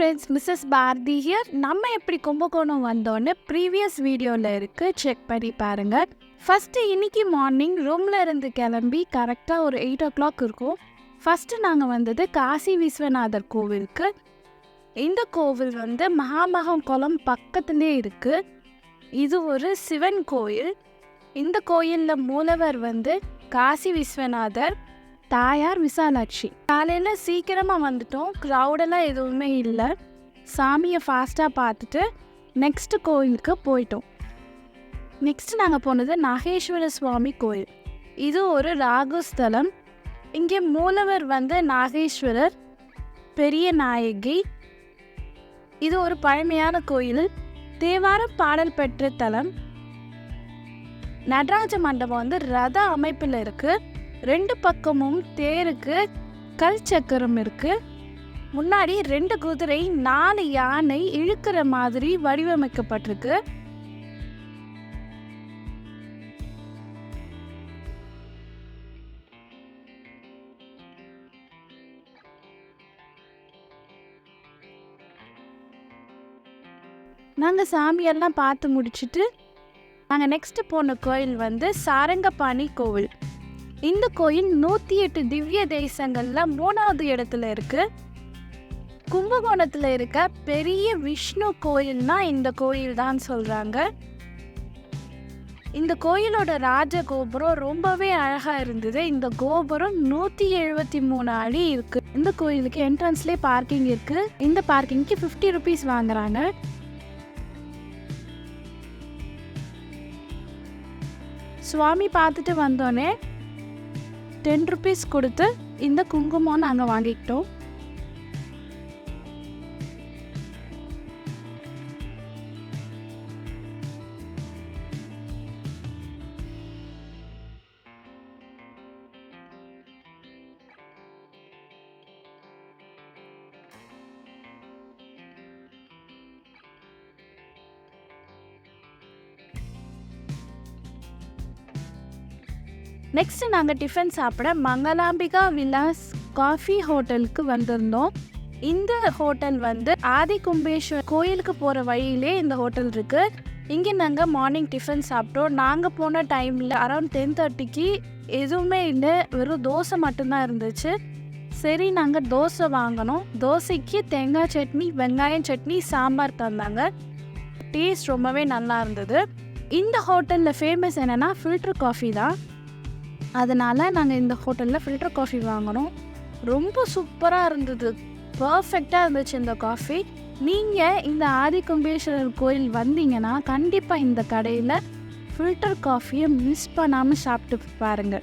Friends Mrs Bharathi here நம்ம எப்படி கும்பகோணம் வந்தோன்னு ப்ரீவியஸ் வீடியோவில் இருக்குது செக் பண்ணி பாருங்கள் ஃபஸ்ட்டு இன்னைக்கு மார்னிங் ரூமில் இருந்து கிளம்பி கரெக்டாக ஒரு எயிட் ஓ கிளாக் இருக்கும். ஃபஸ்ட்டு நாங்கள் வந்தது காசி விஸ்வநாதர் கோவிலுக்கு. இந்த கோவில் வந்து மகாமகம் குளம் பக்கத்துலேயே இருக்குது இது ஒரு சிவன் கோயில். இந்த கோயிலில் மூலவர் வந்து காசி விஸ்வநாதர். தாயார் விசாலாட்சி. காலையில் சீக்கிரமாக வந்துட்டோம். க்ரௌடெல்லாம் எதுவுமே இல்லை. சாமியை ஃபாஸ்ட்டாக பார்த்துட்டு நெக்ஸ்ட் கோயிலுக்கு போயிட்டோம். நெக்ஸ்ட் நாங்கள் போனது நாகேஸ்வர சுவாமி கோயில். இது ஒரு ராகு ஸ்தலம். இங்கே மூலவர் வந்து நாகேஸ்வரர் பெரிய நாயகி. இது ஒரு பழமையான கோயில். தேவாரம் பாடல் பெற்ற தலம். நடராஜ மண்டபம் வந்து ரத அமைப்பில் இருக்குது ரெண்டு பக்கமும் தேருக்கு கல் சக்கரம் இருக்கு. முன்னாடி ரெண்டு குதிரை நாலு யானை இழுக்கிற மாதிரி வடிவமைக்கப்பட்டிருக்கு. நாங்கள் சாமியெல்லாம் பார்த்து முடிச்சிட்டு நாங்கள் நெக்ஸ்ட் போன கோயில் வந்து சாரங்கபாணி கோவில். இந்த கோயில் நூற்றி எட்டு திவ்ய தேசங்களில் மூணாவது இடத்துல இருக்கு. கும்பகோணத்தில் இருக்க பெரிய விஷ்ணு கோயில்னா இந்த கோயில் தான் சொல்கிறாங்க இந்த கோயிலோட ராஜ கோபுரம் ரொம்பவே அழகாக இருந்தது. இந்த கோபுரம் நூற்றி எழுபத்தி மூணு அடி இருக்கு. இந்த கோயிலுக்கு என்ட்ரன்ஸ்லேயே பார்க்கிங் இருக்கு. இந்த பார்க்கிங்க்கு ஃபிஃப்டி ருபீஸ் வாங்குறாங்க. சுவாமி பார்த்துட்டு வந்தோடனே டென் ருபீஸ் கொடுத்து இந்த குங்குமம் நாங்கள் வாங்கிக்கிட்டோம். நெக்ஸ்ட் நாங்கள் டிஃபன் சாப்பிட மங்களாம்பிகா விலாஸ் காஃபி ஹோட்டலுக்கு வந்திருந்தோம். இந்த ஹோட்டல் வந்து ஆதி கும்பேஸ்வர் கோயிலுக்கு போகிற வழியிலே இந்த ஹோட்டல் இருக்குது இங்கே நாங்கள் மார்னிங் டிஃபன் சாப்பிட்டோம். நாங்கள் போன டைமில் அரௌண்ட் டென் தேர்ட்டிக்கு எதுவுமே இல்லை. வெறும் தோசை மட்டும்தான் இருந்துச்சு. சரி நாங்கள் தோசை வாங்கினோம். தோசைக்கு தேங்காய் சட்னி வெங்காயம் சட்னி சாம்பார் தந்தாங்க. டேஸ்ட் ரொம்பவே நல்லா இருந்தது. இந்த ஹோட்டலில் ஃபேமஸ் என்னென்னா ஃபில்டர் காஃபி தான். அதனால் நாங்கள் இந்த ஹோட்டலில் ஃபில்டர் காஃபி வாங்கினோம் ரொம்ப சூப்பராக இருந்தது. பர்ஃபெக்டாக இருந்துச்சு இந்த காஃபி நீங்கள் இந்த ஆதிகும்பேஸ்வரர் கோயில் வந்தீங்கன்னா கண்டிப்பாக இந்த கடையில் ஃபில்டர் காஃபியை மிஸ் பண்ணாமல் சாப்பிட்டு பாருங்கள்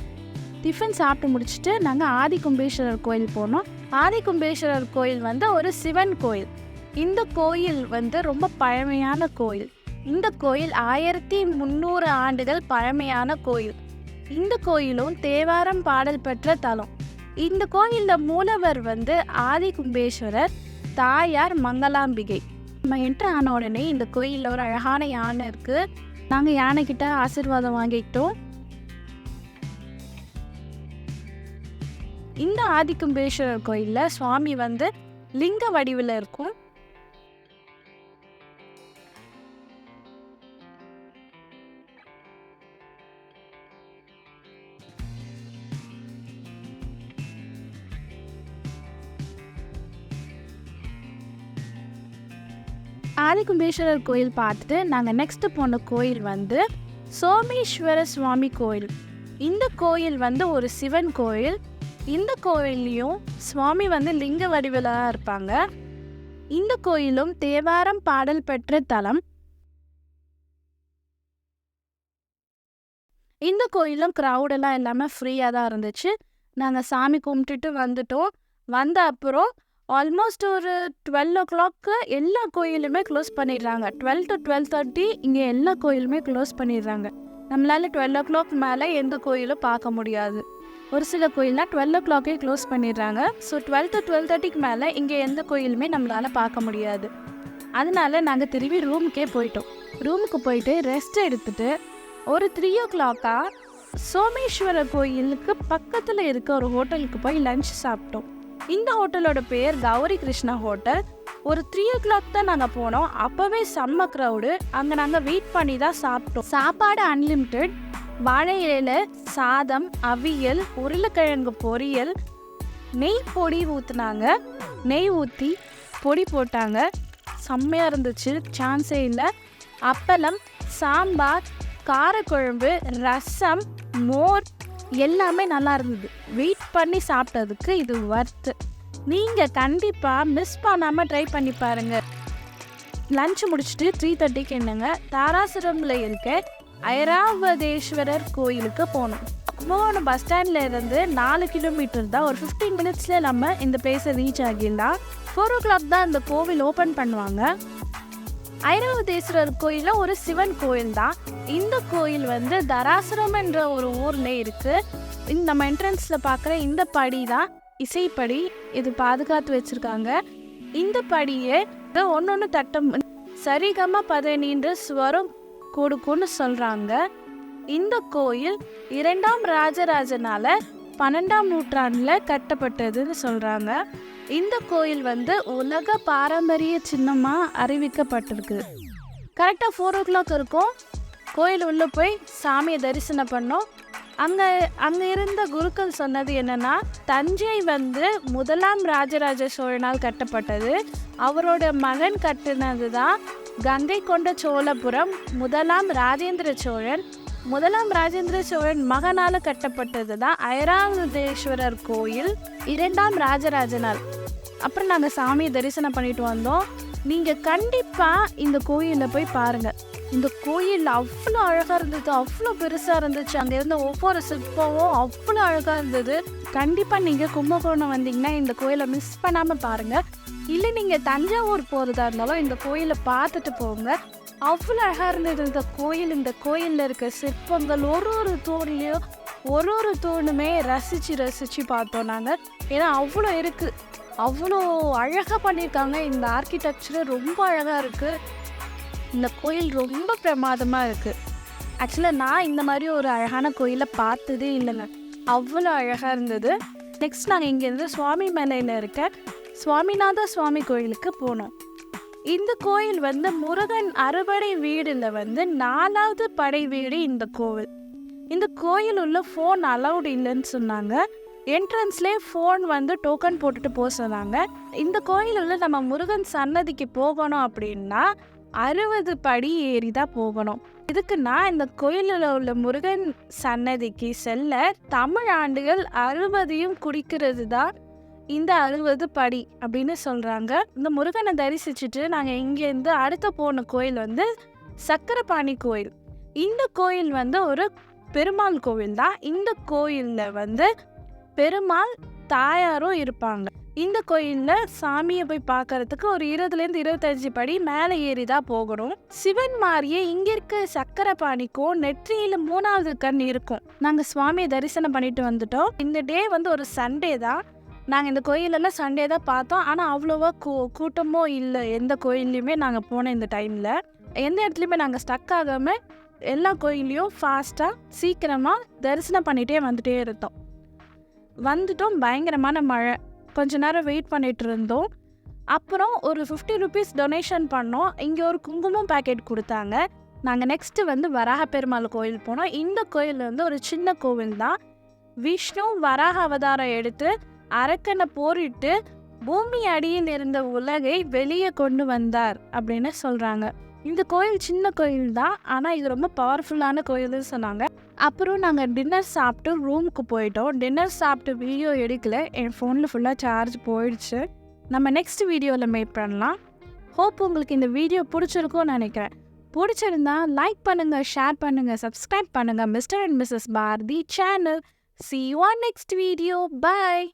டிஃபன் சாப்பிட்டு முடிச்சுட்டு நாங்கள் ஆதிகும்பேஸ்வரர் கோயில் போனோம். ஆதிகும்பேஸ்வரர் கோயில் வந்து ஒரு சிவன் கோயில். இந்த கோயில் வந்து ரொம்ப பழமையான கோயில். இந்த கோயில் ஆயிரத்தி முந்நூறு ஆண்டுகள் பழமையான கோயில். இந்த கோயிலும் தேவாரம் பாடல் பெற்ற தலம். இந்த கோயிலில் மூலவர் வந்து ஆதி கும்பேஸ்வரர் தாயார் மங்களாம்பிகை. நம்ம என்ட்ரு ஆன உடனே இந்த கோயிலில் ஒரு அழகான யானை இருக்குது நாங்கள் யானை ஆசிர்வாதம் ஆசீர்வாதம் வாங்கிக்கிட்டோம். இந்த ஆதிகும்பேஸ்வரர் கோயிலில் சுவாமி வந்து லிங்க வடிவில் இருக்கும். ஆதிகும்பேஸ்வரர் கோயில் பார்த்துட்டு நாங்கள் நெக்ஸ்ட்டு போன கோயில் வந்து சோமேஸ்வர சுவாமி கோயில். இந்த கோயில் வந்து ஒரு சிவன் கோயில். இந்த கோயில்லையும் சுவாமி வந்து லிங்க வடிவிலாக தான் இருப்பாங்க. இந்த கோயிலும் தேவாரம் பாடல் பெற்ற தலம். இந்த கோயிலும் க்ரௌடெல்லாம் எல்லாமே ஃப்ரீயாக தான் இருந்துச்சு. நாங்கள் சாமி கும்பிட்டுட்டு வந்துட்டோம். வந்த அப்புறம் ஆல்மோஸ்ட் ஒரு டுவெல் ஓ கிளாக்கு எல்லா கோயிலுமே க்ளோஸ் பண்ணிடுறாங்க. டுவெல் டு டுவெல் தேர்ட்டி இங்கே எல்லா கோயிலுமே க்ளோஸ் பண்ணிடுறாங்க. நம்மளால் டுவெல் ஓ கிளாக் மேலே எந்த கோயிலும் பார்க்க முடியாது. ஒரு சில கோயில்லாம் டுவெல் ஓ கிளாக்கே க்ளோஸ் பண்ணிடுறாங்க. ஸோ டுவெல் டு டுவெல் தேர்ட்டிக்கு மேலே இங்கே எந்த கோயிலுமே நம்மளால் பார்க்க முடியாது. அதனால நாங்கள் திரும்பி ரூமுக்கே போயிட்டோம். ரூமுக்கு போயிட்டு ரெஸ்ட் எடுத்துட்டு ஒரு த்ரீ ஓ கிளாக்காக சோமேஸ்வரர் கோயிலுக்கு பக்கத்தில் இருக்க ஒரு ஹோட்டலுக்கு போய் லஞ்ச் சாப்பிட்டோம். இந்த ஹோட்டலோட பேர் கௌரி கிருஷ்ணா ஹோட்டல். ஒரு த்ரீ ஓ கிளாக் தான் நாங்கள் போனோம். அப்போவே செம்ம க்ரௌடு அங்கே நாங்கள் வெயிட் பண்ணி தான் சாப்பிட்டோம். சாப்பாடு அன்லிமிட்டெட் வாழை இலையில சாதம் அவியல் உருளைக்கிழங்கு பொரியல் நெய் பொடி ஊற்றுனாங்க நெய் ஊற்றி பொடி போட்டாங்க. செம்மையாக இருந்துச்சு. சான்ஸே இல்லை. அப்பளம் சாம்பார் காரக்குழம்பு ரசம் மோர் எல்லாமே நல்லா இருந்தது. வெயிட் பண்ணி சாப்பிட்டதுக்கு இது ஒர்த்து நீங்கள் கண்டிப்பாக மிஸ் பண்ணாமல் ட்ரை பண்ணி பாருங்கள் லஞ்ச் முடிச்சுட்டு த்ரீ தேர்ட்டிக்கு என்னங்க? தாராசுரமில் இருக்க ஐராவதேஸ்வரர் கோயிலுக்கு போனோம் கும்பகோணம் பஸ் ஸ்டாண்ட்ல இருந்து நாலு கிலோமீட்டர் தான். ஒரு ஃபிஃப்டீன் மினிட்ஸில் நம்ம இந்த பிளேஸை ரீச் ஆகிடலாம். ஃபோர் ஓ கிளாக் தான் இந்த கோவில் ஓப்பன் பண்ணுவாங்க. ஐராவதேஸ்வரர் கோயிலில் ஒரு சிவன் கோயில் தான் இந்த கோயில் வந்து தராசுரம் என்ற ஒரு ஊர்ல இருக்கு. இந்த நம்ம என்ட்ரன்ஸில் பார்க்குற இந்த படி தான் இசைப்படி இது பாதுகாத்து வச்சிருக்காங்க. இந்த படியே ஒன்று ஒன்று தட்டம் சரிகம பதனின்ற ஸ்வரம் கொடுக்கும்னு சொல்கிறாங்க இந்த கோயில் இரண்டாம் ராஜராஜனால பன்னெண்டாம் நூற்றாண்டில் கட்டப்பட்டதுன்னு சொல்கிறாங்க இந்த கோயில் வந்து உலக பாரம்பரிய சின்னமாக அறிவிக்கப்பட்டிருக்கு. கரெக்டாக ஃபோர் ஓ கிளாக் இருக்கும். கோயில் உள்ளே போய் சாமியை தரிசனம் பண்ணோம். அங்கே அங்கே இருந்த குருக்கள் சொன்னது என்னென்னா தஞ்சை வந்து முதலாம் ராஜராஜ சோழனால் கட்டப்பட்டது. அவரோட மகன் கட்டினது தான் கங்கை கொண்ட சோழபுரம் முதலாம் ராஜேந்திர சோழன் முதலாம் ராஜேந்திர சோழன் மகனால கட்டப்பட்டது தான் ஐராவதேஸ்வரர் கோயில் இரண்டாம் ராஜராஜனால். அப்புறம் நாங்கள் சாமியை தரிசனம் பண்ணிட்டு வந்தோம். நீங்கள் கண்டிப்பாக இந்த கோயிலில் போய் பாருங்கள் இந்த கோயில் அவ்வளோ அழகாக இருந்தது அவ்வளோ பெருசாக இருந்துச்சு. அங்கே இருந்த ஒவ்வொரு சிற்பமும் அவ்வளோ அழகாக இருந்தது. கண்டிப்பாக நீங்கள் கும்பகோணம் வந்தீங்கன்னா இந்த கோயிலை மிஸ் பண்ணாமல் பாருங்கள் இல்லை நீங்கள் தஞ்சாவூர் போகிறதா இருந்தாலும் இந்த கோயிலை பார்த்துட்டு போங்க. அவ்வளோ அழகாக இருந்தது. இந்த கோயில் இந்த கோயிலில் இருக்க சிற்பங்கள் ஒரு ஒரு தூண்லேயும் ஒரு ஒரு தூணுமே ரசித்து ரசித்து பார்த்தோம் நாங்கள் ஏன்னா அவ்வளோ இருக்குது அவ்வளோ அழகாக பண்ணியிருக்காங்க. இந்த ஆர்கிடெக்சரு ரொம்ப அழகாக இருக்குது இந்த கோயில் ரொம்ப பிரமாதமாக இருக்குது ஆக்சுவலாக நான் இந்த மாதிரி ஒரு அழகான கோயிலை பார்த்ததே இல்லைங்க. அவ்வளோ அழகாக இருந்தது. நெக்ஸ்ட் நாங்கள் இங்கேருந்து சுவாமி மலையில் இருக்க சுவாமிநாத சுவாமி கோயிலுக்கு போனோம். இந்த கோயில் வந்து முருகன் அறுபடை வீடில் வந்து நாலாவது படை வீடு இந்த கோவில். இந்த கோயில் உள்ள ஃபோன் அலௌட் இல்லைன்னு சொன்னாங்க. என்ட்ரன்ஸ்லேயே ஃபோன் வந்து டோக்கன் போட்டுட்டு போக சொன்னாங்க. இந்த கோயில் உள்ள நம்ம முருகன் சன்னதிக்கு போகணும் அப்படின்னா அறுபது படி ஏறி தான் போகணும் இதுக்குன்னா இந்த கோயிலில் உள்ள முருகன் சன்னதிக்கு செல்ல தமிழ் ஆண்டுகள் அறுபதையும் குடிக்கிறது தான் இந்த அறுபது படி அப்படின்னு சொல்கிறாங்க இந்த முருகனை தரிசிச்சுட்டு நாங்கள் இங்கேருந்து அடுத்த போன கோயில் வந்து சக்கரபாணி கோயில். இந்த கோயில் வந்து ஒரு பெருமாள் கோவில் தான். இந்த கோயிலில் வந்து பெருமாள் தாயாரும் இருப்பாங்க. இந்த கோயிலில் சாமியை போய் பார்க்கறதுக்கு ஒரு இருபதுலேருந்து இருபத்தஞ்சு படி மேலே ஏறி தான் போகணும். சிவன் மாதிரியே இங்கே இருக்க சக்கரபாணிக்கும் நெற்றியில் மூணாவது கண் இருக்கும். நாங்கள் சுவாமியை தரிசனம் பண்ணிட்டு வந்துட்டோம். இந்த டே வந்து ஒரு சண்டே தான். நாங்கள் இந்த கோயிலெல்லாம் சண்டே தான் பார்த்தோம். ஆனால் அவ்வளோவா கூ கூட்டமோ இல்லை. எந்த கோயில்லையுமே நாங்கள் போன இந்த டைமில் எந்த இடத்துலையுமே நாங்கள் ஸ்டக் ஆகாமல் எல்லா கோயிலையும் ஃபாஸ்ட்டாக சீக்கிரமாக தரிசனம் பண்ணிகிட்டே வந்துகிட்டே இருந்தோம். வந்துட்டோம். பயங்கரமான மழை. கொஞ்ச நேரம் வெயிட் பண்ணிகிட்டு இருந்தோம். அப்புறம் ஒரு ஃபிஃப்டி ருபீஸ் டொனேஷன் பண்ணோம். இங்கே ஒரு குங்குமம் பேக்கெட் கொடுத்தாங்க. நாங்கள் நெக்ஸ்ட்டு வந்து வராக பெருமாள் கோயில் போனோம். இந்த கோயில் வந்து ஒரு சின்ன கோவில் தான் விஷ்ணு வராக அவதாரம் எடுத்து அரக்கனை போரிட்டு பூமி அடியில் இருந்த உலகை வெளியே கொண்டு வந்தார் அப்படின்னு சொல்கிறாங்க இந்த கோயில் சின்ன கோயில் தான் ஆனால் இது ரொம்ப பவர்ஃபுல்லான கோயில்னு சொன்னாங்க. அப்புறம் நாங்கள் டின்னர் சாப்பிட்டு ரூமுக்கு போயிட்டோம். டின்னர் சாப்பிட்டு வீடியோ எடுக்கல. என் ஃபோனில் ஃபுல்லாக சார்ஜ் போயிடுச்சு. நம்ம நெக்ஸ்ட் வீடியோவில் மேட் பண்ணலாம். ஹோப் உங்களுக்கு இந்த வீடியோ பிடிச்சிருக்கும்னு நினைக்கிறேன். பிடிச்சிருந்தா லைக் பண்ணுங்கள் ஷேர் பண்ணுங்கள் சப்ஸ்கிரைப் பண்ணுங்கள் Mr and Mrs Bharathi channel see you on next video bye